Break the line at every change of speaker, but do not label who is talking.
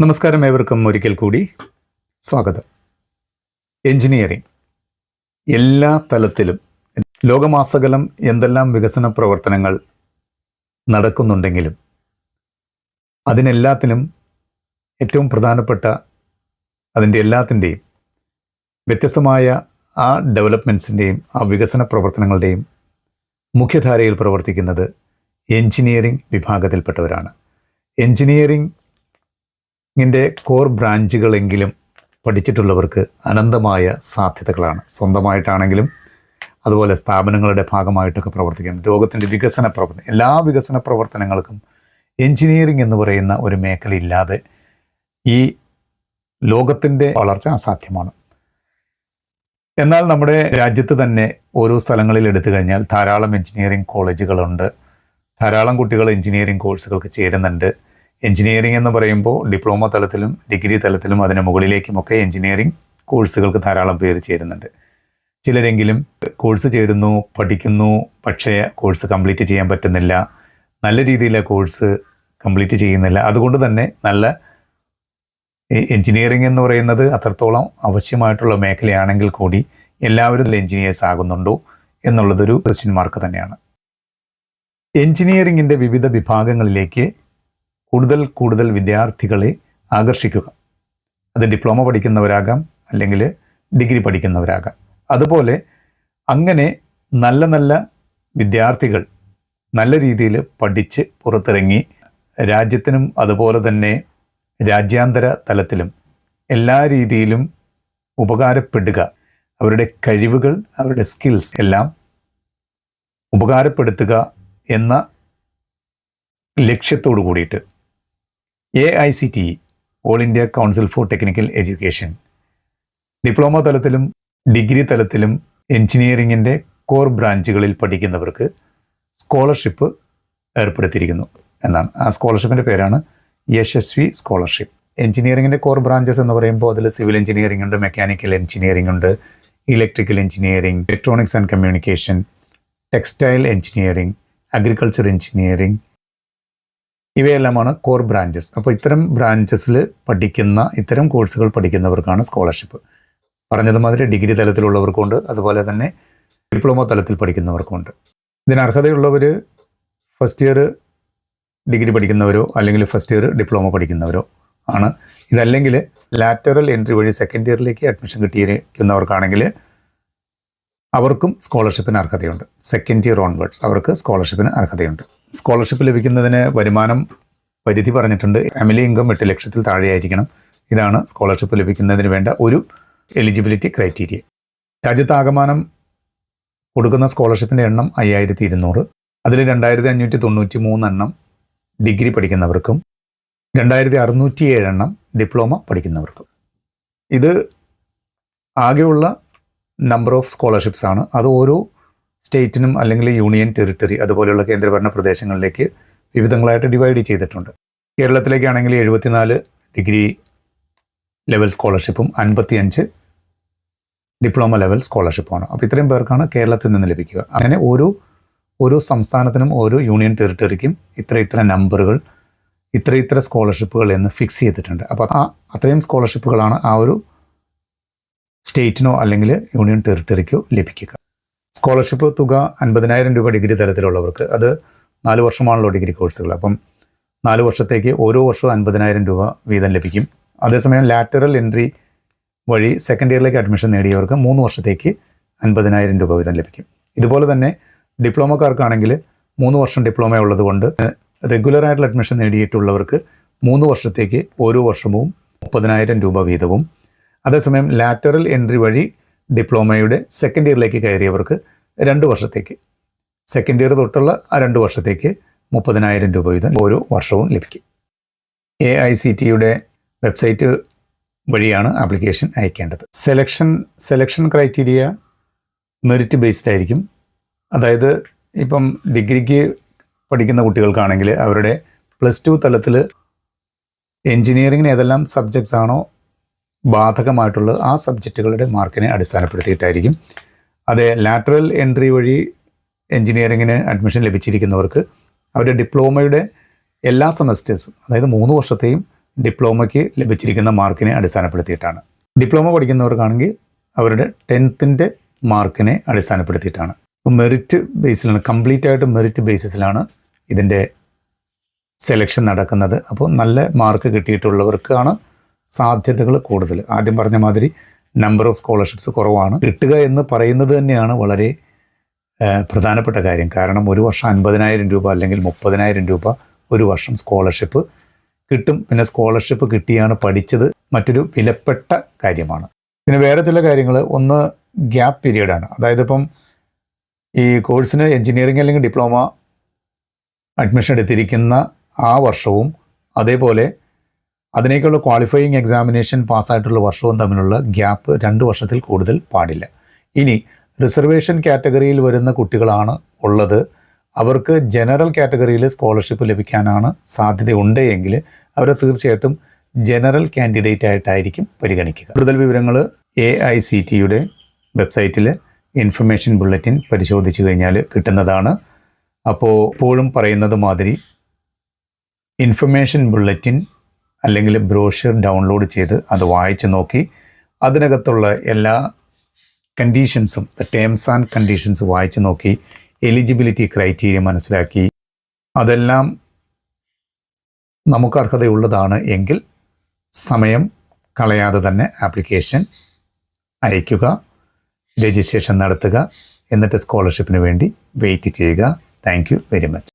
നമസ്കാരം ഏവർക്കും ഒരിക്കൽ കൂടി. സ്വാഗതം. എഞ്ചിനീയറിംഗ് എല്ലാ തലത്തിലും ലോകമാസകലം എന്തെല്ലാം വികസന പ്രവർത്തനങ്ങൾ നടക്കുന്നുണ്ടെങ്കിലും അതിനെല്ലാത്തിനും ഏറ്റവും പ്രധാനപ്പെട്ട അതിന്റെ എല്ലാത്തിന്റെയും വ്യത്യസ്തമായ ആ ഡെവലപ്മെന്റ്സിന്റെയും ആ വികസന പ്രവർത്തനങ്ങളുടെയും മുഖ്യധാരയിൽ പ്രവർത്തിക്കുന്നത് എഞ്ചിനീയറിംഗ് വിഭാഗത്തിൽപ്പെട്ടവരാണ്. എഞ്ചിനീയറിംഗ് ഇതിന്റെ കോർ ബ്രാഞ്ചുകളെങ്കിലും പഠിച്ചിട്ടുള്ളവർക്ക് അനന്തമായ സാധ്യതകളാണ്. സ്വന്തമായിട്ടാണെങ്കിലും അതുപോലെ സ്ഥാപനങ്ങളുടെ ഭാഗമായിട്ടൊക്കെ പ്രവർത്തിക്കാം ലോകത്തിന്റെ വികസന പ്രവർത്തനം എല്ലാ വികസന പ്രവർത്തനങ്ങൾക്കും എഞ്ചിനീയറിംഗ് എന്ന് പറയുന്ന ഒരു മേഖല ഇല്ലാതെ ഈ ലോകത്തിന്റെ വളർച്ച അസാധ്യമാണ്. എന്നാൽ നമ്മുടെ രാജ്യത്ത് തന്നെ ഓരോ സ്ഥലങ്ങളിൽ എടുത്തു കഴിഞ്ഞാൽ ധാരാളം എഞ്ചിനീയറിംഗ് കോളേജുകളുണ്ട്. ധാരാളം കുട്ടികൾ എഞ്ചിനീയറിംഗ് കോഴ്സുകൾക്ക് ചേരുന്നുണ്ട്. എഞ്ചിനീയറിംഗ് എന്ന് പറയുമ്പോൾ ഡിപ്ലോമ തലത്തിലും ഡിഗ്രി തലത്തിലും അതിന് മുകളിലേക്കുമൊക്കെ എഞ്ചിനീയറിംഗ് കോഴ്സുകൾക്ക് ധാരാളം പേര് ചേരുന്നുണ്ട്. ചിലരെങ്കിലും കോഴ്സ് ചേരുന്നു പഠിക്കുന്നു പക്ഷേ കോഴ്സ് കംപ്ലീറ്റ് ചെയ്യാൻ പറ്റുന്നില്ല നല്ല രീതിയിലെ കോഴ്സ് കംപ്ലീറ്റ് ചെയ്യുന്നില്ല. അതുകൊണ്ട് തന്നെ നല്ല എഞ്ചിനീയറിംഗ് എന്ന് പറയുന്നത് അത്രത്തോളം ആവശ്യമായിട്ടുള്ള മേഖലയാണെങ്കിൽ കൂടി എല്ലാവരും എഞ്ചിനീയേഴ്സ് ആകുന്നുണ്ടോ എന്നുള്ളതൊരു ക്വസ്റ്റ്യൻ മാർക്ക് തന്നെയാണ്. എഞ്ചിനീയറിംഗിന്റെ വിവിധ വിഭാഗങ്ങളിലേക്ക് കൂടുതൽ കൂടുതൽ വിദ്യാർത്ഥികളെ ആകർഷിക്കുക. അത് ഡിപ്ലോമ പഠിക്കുന്നവരാകാം അല്ലെങ്കിൽ ഡിഗ്രി പഠിക്കുന്നവരാകാം. അതുപോലെ അങ്ങനെ നല്ല നല്ല വിദ്യാർത്ഥികൾ നല്ല രീതിയിൽ പഠിച്ച് പുറത്തിറങ്ങി രാജ്യത്തിനും അതുപോലെ തന്നെ രാജ്യാന്തര തലത്തിലും എല്ലാ രീതിയിലും ഉപകാരപ്പെടുക. അവരുടെ കഴിവുകൾ അവരുടെ സ്കിൽസ് എല്ലാം ഉപകാരപ്പെടുത്തുക എന്ന ലക്ഷ്യത്തോടു കൂടിയിട്ട് A I C T all India council for technical education diploma തലത്തിലും ഡിഗ്രി തലത്തിലും എഞ്ചിനീയറിംഗിന്റെ കോർ ബ്രാഞ്ചുകളിൽ പഠിക്കുന്നവർക്ക് സ്കോളർഷിപ്പ് ഏർപ്പെടുത്തിയിരിക്കുന്നു എന്നാണ്. ആ സ്കോളർഷിപ്പിന്റെ പേരാണ് യശസ്വി സ്കോളർഷിപ്പ് എഞ്ചിനീയറിംഗിന്റെ കോർ ബ്രാഞ്ചസ് എന്ന് പറയുമ്പോൾ അതിൽ സിവിൽ എഞ്ചിനീയറിംഗ് ഉണ്ട് മെക്കാനിക്കൽ എഞ്ചിനീയറിംഗ് ഉണ്ട് electrical engineering electronics and communication textile engineering agriculture engineering ഇവയെല്ലാമാണ് core branches അപ്പോൾ ഇത്തരം ബ്രാഞ്ചസിൽ പഠിക്കുന്ന ഇത്തരം കോഴ്സുകൾ പഠിക്കുന്നവർക്കാണ് സ്കോളർഷിപ്പ് പറഞ്ഞതുമാതിരി ഡിഗ്രി തലത്തിലുള്ളവർക്കുണ്ട് അതുപോലെ തന്നെ ഡിപ്ലോമ തലത്തിൽ പഠിക്കുന്നവർക്കുണ്ട് ഇതിന് അർഹതയുള്ളവർ ഫസ്റ്റ് ഇയർ ഡിഗ്രി പഠിക്കുന്നവരോ അല്ലെങ്കിൽ ഫസ്റ്റ് ഇയർ ഡിപ്ലോമ പഠിക്കുന്നവരോ ആണ്. ഇതല്ലെങ്കിൽ ലാറ്ററൽ എൻട്രി വഴി സെക്കൻഡ് ഇയറിലേക്ക് അഡ്മിഷൻ കിട്ടിയിരിക്കുന്നവർക്കാണെങ്കിൽ അവർക്കും സ്കോളർഷിപ്പിന് അർഹതയുണ്ട്. സെക്കൻഡ് ഇയർ ഓൺവേർഡ്സ് അവർക്ക് സ്കോളർഷിപ്പിന് അർഹതയുണ്ട്. സ്കോളർഷിപ്പ് ലഭിക്കുന്നതിന് വരുമാനം പരിധി പറഞ്ഞിട്ടുണ്ട്. ഫാമിലി ഇൻകം എട്ട് ലക്ഷത്തിൽ താഴെയായിരിക്കണം. ഇതാണ് സ്കോളർഷിപ്പ് ലഭിക്കുന്നതിന് വേണ്ട ഒരു എലിജിബിലിറ്റി ക്രൈറ്റീരിയ. രാജ്യത്താകമാനം കൊടുക്കുന്ന സ്കോളർഷിപ്പിന്റെ എണ്ണം അയ്യായിരത്തി ഇരുന്നൂറ് അതിൽ രണ്ടായിരത്തി അഞ്ഞൂറ്റി തൊണ്ണൂറ്റി മൂന്നെണ്ണം ഡിഗ്രി പഠിക്കുന്നവർക്കും രണ്ടായിരത്തി അറുന്നൂറ്റി ഏഴെണ്ണം ഡിപ്ലോമ പഠിക്കുന്നവർക്കും. ഇത് ആകെയുള്ള നമ്പർ ഓഫ് സ്കോളർഷിപ്സ് ആണ്. അത് ഓരോ സ്റ്റേറ്റിനും അല്ലെങ്കിൽ യൂണിയൻ ടെറിട്ടറി അതുപോലെയുള്ള കേന്ദ്രഭരണ പ്രദേശങ്ങളിലേക്ക് വിവിധങ്ങളായിട്ട് ഡിവൈഡ് ചെയ്തിട്ടുണ്ട്. കേരളത്തിലേക്കാണെങ്കിൽ എഴുപത്തിനാല് ഡിഗ്രി ലെവൽ സ്കോളർഷിപ്പും അൻപത്തിയഞ്ച് ഡിപ്ലോമ ലെവൽ സ്കോളർഷിപ്പുമാണ്. അപ്പോൾ ഇത്രയും പേർക്കാണ് കേരളത്തിൽ നിന്ന് ലഭിക്കുക. അങ്ങനെ ഓരോ ഓരോ സംസ്ഥാനത്തിനും ഓരോ യൂണിയൻ ടെറിട്ടറിക്കും ഇത്ര ഇത്ര നമ്പറുകൾ ഇത്ര ഇത്ര സ്കോളർഷിപ്പുകൾ എന്ന് ഫിക്സ് ചെയ്തിട്ടുണ്ട്. അപ്പോൾ ആ അത്രയും സ്കോളർഷിപ്പുകളാണ് ആ ഒരു സ്റ്റേറ്റിനോ അല്ലെങ്കിൽ യൂണിയൻ ടെറിട്ടറിക്കോ ലഭിക്കുക. സ്കോളർഷിപ്പ് തുക അൻപതിനായിരം രൂപ ഡിഗ്രി തലത്തിലുള്ളവർക്ക് അത് നാല് വർഷമാണല്ലോ ഡിഗ്രി കോഴ്സുകൾ. അപ്പം നാല് വർഷത്തേക്ക് ഓരോ വർഷവും അൻപതിനായിരം രൂപ വീതം ലഭിക്കും. അതേസമയം ലാറ്ററൽ എൻട്രി വഴി സെക്കൻഡ് ഇയറിലേക്ക് അഡ്മിഷൻ നേടിയവർക്ക് മൂന്ന് വർഷത്തേക്ക് അൻപതിനായിരം രൂപ വീതം ലഭിക്കും. ഇതുപോലെ തന്നെ ഡിപ്ലോമക്കാർക്കാണെങ്കിൽ മൂന്ന് വർഷം ഡിപ്ലോമ ഉള്ളതുകൊണ്ട് റെഗുലർ ആയിട്ടുള്ള അഡ്മിഷൻ നേടിയിട്ടുള്ളവർക്ക് മൂന്ന് വർഷത്തേക്ക് ഓരോ വർഷവും മുപ്പതിനായിരം രൂപ വീതവും. അതേസമയം ലാറ്ററൽ എൻട്രി വഴി ഡിപ്ലോമയുടെ സെക്കൻഡ് ഇയറിലേക്ക് കയറിയവർക്ക് രണ്ട് വർഷത്തേക്ക്. സെക്കൻഡ് ഇയർ തൊട്ടുള്ള ആ രണ്ട് വർഷത്തേക്ക് മുപ്പതിനായിരം രൂപ വീതം ഓരോ വർഷവും ലഭിക്കും. എ ഐ സി ടിയുടെ വെബ്സൈറ്റ് വഴിയാണ് application അയക്കേണ്ടത്. Selection selection criteria merit based ആയിരിക്കും. അതായത് ഇപ്പം ഡിഗ്രിക്ക് പഠിക്കുന്ന കുട്ടികൾക്കാണെങ്കിൽ അവരുടെ പ്ലസ് ടു തലത്തിൽ എൻജിനീയറിങ്ങിന് ഏതെല്ലാം സബ്ജക്ട്സ് ആണോ ബാധകമായിട്ടുള്ളത് ആ സബ്ജക്റ്റുകളുടെ മാർക്കിനെ അടിസ്ഥാനപ്പെടുത്തിയിട്ടായിരിക്കും അതെ ലാറ്ററൽ എൻട്രി വഴി എൻജിനീയറിങ്ങിന് അഡ്മിഷൻ ലഭിച്ചിരിക്കുന്നവർക്ക് അവരുടെ ഡിപ്ലോമയുടെ എല്ലാ സെമസ്റ്റേഴ്സും അതായത് മൂന്ന് വർഷത്തെയും ഡിപ്ലോമയ്ക്ക് ലഭിച്ചിരിക്കുന്ന മാർക്കിനെ അടിസ്ഥാനപ്പെടുത്തിയിട്ടാണ്. ഡിപ്ലോമ പഠിക്കുന്നവർക്കാണെങ്കിൽ അവരുടെ ടെൻത്തിന്റെ മാർക്കിനെ അടിസ്ഥാനപ്പെടുത്തിയിട്ടാണ്. അപ്പോൾ മെറിറ്റ് ബേസിലാണ് കംപ്ലീറ്റ് ആയിട്ട് മെറിറ്റ് ബേസിസിലാണ് ഇതിന്റെ സെലക്ഷൻ നടക്കുന്നത്. അപ്പോൾ നല്ല മാർക്ക് കിട്ടിയിട്ടുള്ളവർക്കാണ് സാധ്യതകൾ കൂടുതൽ. ആദ്യം പറഞ്ഞ മാതിരി നമ്പർ ഓഫ് സ്കോളർഷിപ്സ് കുറവാണ്. കിട്ടുക എന്ന് പറയുന്നത് തന്നെയാണ് വളരെ പ്രധാനപ്പെട്ട കാര്യം. കാരണം ഒരു വർഷം അൻപതിനായിരം രൂപ അല്ലെങ്കിൽ മുപ്പതിനായിരം രൂപ ഒരു വർഷം സ്കോളർഷിപ്പ് കിട്ടും. പിന്നെ സ്കോളർഷിപ്പ് കിട്ടിയാണ് പഠിച്ചത്. മറ്റൊരു വിലപ്പെട്ട കാര്യമാണ്. പിന്നെ വേറെ ചില കാര്യങ്ങൾ. ഒന്ന് ഗ്യാപ്പ് പീരീഡാണ് അതായത് ഇപ്പം ഈ കോഴ്സിന് എഞ്ചിനീയറിംഗ് അല്ലെങ്കിൽ ഡിപ്ലോമ അഡ്മിഷൻ എടുത്തിരിക്കുന്ന ആ വർഷവും അതേപോലെ അതിനേക്കുള്ള ക്വാളിഫയിങ് എക്സാമിനേഷൻ പാസ്സായിട്ടുള്ള വർഷവും തമ്മിലുള്ള ഗ്യാപ്പ് രണ്ട് വർഷത്തിൽ കൂടുതൽ പാടില്ല. ഇനി റിസർവേഷൻ കാറ്റഗറിയിൽ വരുന്ന കുട്ടികളാണ് ഉള്ളത്. അവർക്ക് ജനറൽ കാറ്റഗറിയിൽ സ്കോളർഷിപ്പ് ലഭിക്കാനാണ് സാധ്യതയുണ്ട് അവരെ തീർച്ചയായിട്ടും ജനറൽ കാൻഡിഡേറ്റ് ആയിട്ടായിരിക്കും പരിഗണിക്കുക. കൂടുതൽ വിവരങ്ങൾ എ ഐ സി ടിയുടെ വെബ്സൈറ്റിൽ ഇൻഫർമേഷൻ ബുള്ളറ്റിൻ പരിശോധിച്ചു കഴിഞ്ഞാൽ കിട്ടുന്നതാണ്. അപ്പോൾ എപ്പോഴും പറയുന്നത് മാതിരി ഇൻഫർമേഷൻ ബുള്ളറ്റിൻ അല്ലെങ്കിൽ ബ്രോഷർ ഡൗൺലോഡ് ചെയ്ത് അത് വായിച്ച് നോക്കി. അതിനകത്തുള്ള എല്ലാ കണ്ടീഷൻസും ടേംസ് ആൻഡ് കണ്ടീഷൻസ് വായിച്ച് നോക്കി. എലിജിബിലിറ്റി ക്രൈറ്റീരിയ മനസ്സിലാക്കി. അതെല്ലാം നമുക്ക് അർഹതയുള്ളതാണ് എങ്കിൽ സമയം കളയാതെ തന്നെ ആപ്ലിക്കേഷൻ അയയ്ക്കുക രജിസ്ട്രേഷൻ നടത്തുക എന്നിട്ട് സ്കോളർഷിപ്പിന് വേണ്ടി വെയിറ്റ് ചെയ്യുക. Thank very much